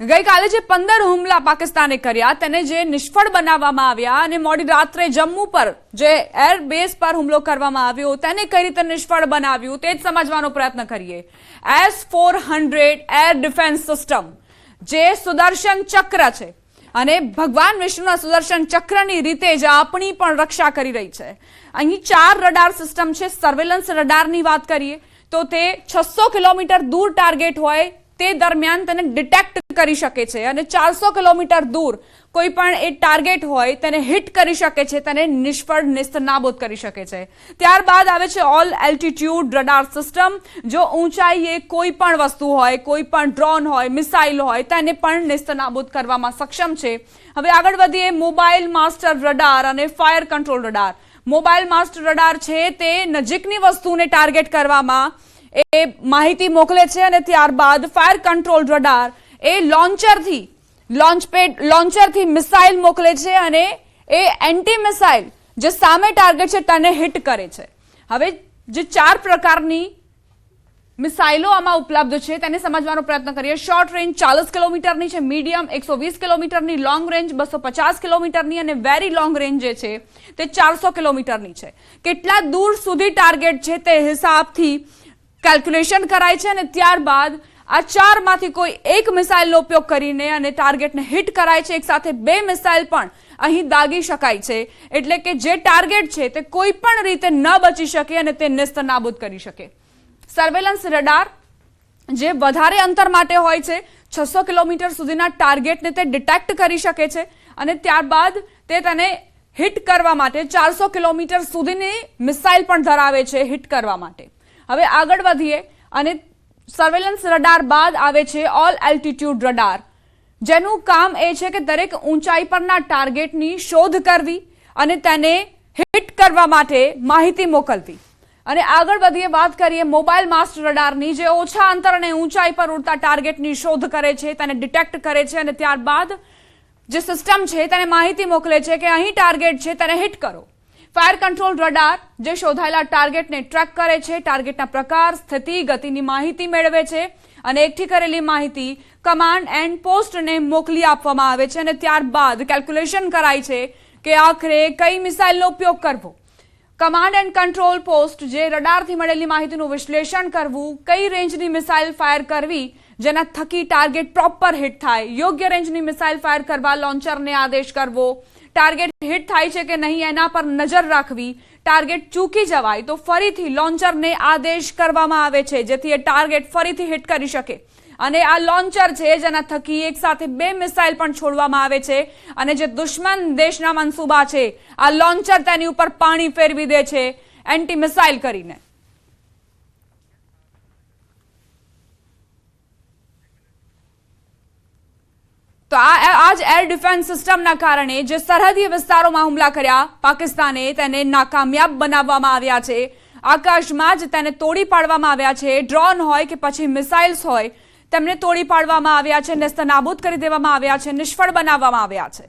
ગઈકાલે જે પંદર હુમલા પાકિસ્તાને કર્યા, તેને જે નિષ્ફળ બનાવવામાં આવ્યા અને મોડી રાત્રે જમ્મુ પર જે એર બેઝ પર હુમલો કરવામાં આવ્યો, તેને કઈ રીતે નિષ્ફળ બનાવ્યું તે જ સમજવાનો પ્રયત્ન કરીએ. S four hundred air defence system, જે સુદર્શન ચક્ર છે અને ભગવાન વિષ્ણુના સુદર્શન ચક્રની રીતે જ આપણી પણ રક્ષા કરી રહી છે. અહીં ચાર રડાર સિસ્ટમ છે સર્વેલન્સ રડારની વાત કરીએ, તો તે છસો કિલોમીટર દૂર ટાર્ગેટ હોય, તે દરમિયાન તેને ડિટેક્ટ કરી શકે છે અને ચારસો કિલોમીટર દૂર કોઈ પણ એ ટાર્ગેટ હોય તેને હિટ કરી શકે છે, તેને નિષ્ફળ નિસ્તનાબૂદ કરી શકે છે. ત્યારબાદ આવે છે ઓલ એલ્ટિટ્યુડ રડાર સિસ્ટમ જો ઊંચાઈએ કોઈ પણ વસ્તુ હોય, કોઈ પણ ડ્રોન હોય મિસાઇલ હોય, તેને પણ નિસ્તનાબૂદ કરવામાં સક્ષમ છે. હવે આગળ વધીએ મોબાઈલ માસ્ટર રડાર અને fire control radar mobile master radar છે તે નજીકની વસ્તુને ટાર્ગેટ કરવામાં એ માહિતી મોકલે છે અને ત્યારબાદ ફાયર કંટ્રોલ રડાર એ લોન્ચરથી લોન્ચ પેડ લોન્ચરથી મિસાઇલ મોકલે છે અને એ એન્ટી મિસાઇલ જે સામે ટાર્ગેટ છે તેને હિટ કરે છે. હવે જે ચાર પ્રકારની મિસાઇલો આમાં ઉપલબ્ધ છે તેને સમજવાનો પ્રયત્ન કરીએ. શોર્ટ રેન્જ ચાલીસ કિલોમીટરની છે, મીડિયમ એકસો વીસ કિલોમીટરની, લોંગ રેન્જ બસો પચાસ કિલોમીટરની અને વેરી લોંગ રેન્જ જે છે તે ચારસો કિલોમીટરની છે. કેટલા દૂર સુધી ટાર્ગેટ છે તે હિસાબથી કેલ્ક્યુલેશન કરાય છે અને ત્યારબાદ આ ચારમાંથી કોઈ એક મિસાઇલનો ઉપયોગ કરીને અને ટાર્ગેટને હિટ કરાય છે એકસાથે બે મિસાઇલ પણ અહીં દાગી શકાય છે. એટલે કે જે ટાર્ગેટ છે તે કોઈ પણ રીતે ન બચી શકે અને તે નેસ્ત નાબૂદ કરી શકે. સર્વેલન્સ રડાર જે વધારે અંતર માટે હોય છે, છસો કિલોમીટર સુધીના ટાર્ગેટને તે ડિટેક્ટ કરી શકે છે અને ત્યારબાદ તે તેને હિટ કરવા માટે ચારસો કિલોમીટર સુધીની મિસાઇલ પણ ધરાવે છે હિટ કરવા માટે. હવે આગળ વધીએ અને સર્વેલન્સ રડાર બાદ આવે છે ઓલ એલ્ટિટ્યુડ રડાર જેનું કામ એ છે કે દરેક ઊંચાઈ પરના ટાર્ગેટની શોધ કરવી અને તેને હિટ કરવા માટે માહિતી મોકલવી. અને આગળ વધીએ, વાત કરીએ મોબાઈલ માસ્ટર રડારની જે ઓછા અંતર અને ઊંચાઈ પર ઉડતા ટાર્ગેટની શોધ કરે છે, તેને ડિટેક્ટ કરે છે અને ત્યારબાદ જે સિસ્ટમ છે, તેને માહિતી મોકલે છે કે અહીં ટાર્ગેટ છે, તેને હિટ કરો. ફાયર કંટ્રોલ રડાર જે શોધાયેલા ટાર્ગેટને ટ્રેક કરે છે, ટાર્ગેટના પ્રકાર, સ્થિતિ, ગતિની માહિતી મેળવે છે અને એકઠી કરેલી માહિતી કમાન્ડ એન્ડ પોસ્ટને મોકલી આપવામાં આવે છે અને ત્યારબાદ કેલ્ક્યુલેશન કરાય છે કે આખરે કઈ મિસાઇલનો ઉપયોગ કરવો. કમાન્ડ એન્ડ કંટ્રોલ પોસ્ટ જે રડારથી મળેલી માહિતીનું વિશ્લેષણ કરવું, કઈ રેન્જની મિસાઇલ ફાયર કરવી, જેના થકી ટાર્ગેટ પ્રોપર હિટ થાય, યોગ્ય રેન્જની મિસાઇલ ફાયર કરવા લોન્ચરને આદેશ કરવો ટાર્ગેટ હિટ થાય છે કે નહીં એના પર નજર રાખવી ટાર્ગેટ ચૂકી જવાય તો ફરીથી લોન્ચરને આદેશ કરવામાં આવે છે, જેથી એ ટાર્ગેટ ફરીથી હિટ કરી શકે. અને આ લોન્ચર છે જેના થકી એક સાથે બે મિસાઇલ પણ છોડવામાં આવે છે અને જે દુશ્મન દેશના મનસૂબા છે, આ લોન્ચર તેની ઉપર પાણી ફેરવી દે છે એન્ટી મિસાઇલ કરીને. તો આ જ એર ડિફેન્સ સિસ્ટમના કારણે જે સરહદી વિસ્તારોમાં હુમલા કર્યા, પાકિસ્તાને તેને નાકામયાબ બનાવવામાં આવ્યા છે. આકાશમાં જ તેને તોડી પાડવામાં આવ્યા છે. ડ્રોન હોય કે પછી મિસાઇલ્સ હોય, તેમને તોડી પાડવામાં આવ્યા છે નેસ્તનાબૂદ કરી દેવામાં આવ્યા છે, નિષ્ફળ બનાવવામાં આવ્યા છે.